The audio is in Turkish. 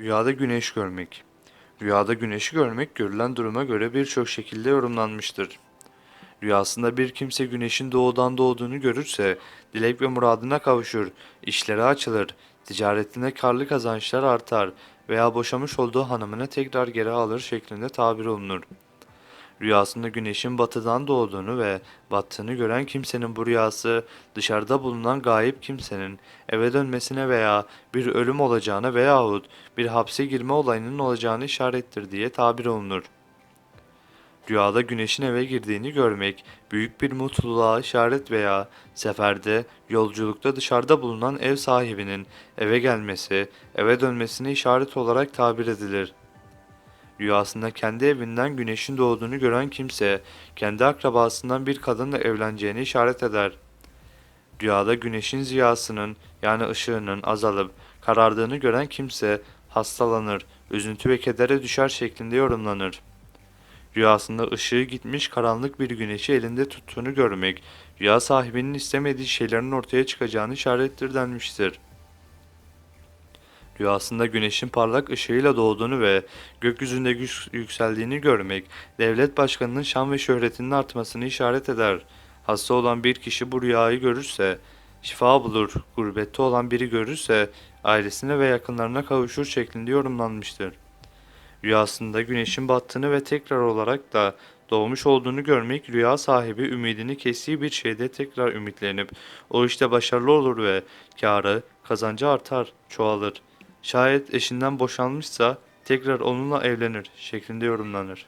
Rüyada güneş görmek. Rüyada güneşi görmek görülen duruma göre birçok şekilde yorumlanmıştır. Rüyasında bir kimse güneşin doğudan doğduğunu görürse dilek ve muradına kavuşur, işleri açılır, ticaretinde karlı kazançlar artar veya boşamış olduğu hanımını tekrar geri alır şeklinde tabir olunur. Rüyasında güneşin batıdan doğduğunu ve battığını gören kimsenin bu rüyası dışarıda bulunan gayip kimsenin eve dönmesine veya bir ölüm olacağına veyahut bir hapse girme olayının olacağını işarettir diye tabir olunur. Rüyada güneşin eve girdiğini görmek büyük bir mutluluğa işaret veya seferde, yolculukta dışarıda bulunan ev sahibinin eve gelmesi, eve dönmesine işaret olarak tabir edilir. Rüyasında kendi evinden güneşin doğduğunu gören kimse, kendi akrabasından bir kadınla evleneceğini işaret eder. Rüyada güneşin ziyasının yani ışığının azalıp karardığını gören kimse hastalanır, üzüntü ve kedere düşer şeklinde yorumlanır. Rüyasında ışığı gitmiş karanlık bir güneşi elinde tuttuğunu görmek, rüya sahibinin istemediği şeylerin ortaya çıkacağını işarettir denmiştir. Rüyasında güneşin parlak ışığıyla doğduğunu ve gökyüzünde yükseldiğini görmek, devlet başkanının şan ve şöhretinin artmasını işaret eder. Hasta olan bir kişi bu rüyayı görürse, şifa bulur, gurbette olan biri görürse, ailesine ve yakınlarına kavuşur şeklinde yorumlanmıştır. Rüyasında güneşin battığını ve tekrar olarak da doğmuş olduğunu görmek rüya sahibi ümidini kestiği bir şeyde tekrar ümitlenip o işte başarılı olur ve kârı, kazancı artar, çoğalır. Şayet eşinden boşanmışsa tekrar onunla evlenir şeklinde yorumlanır.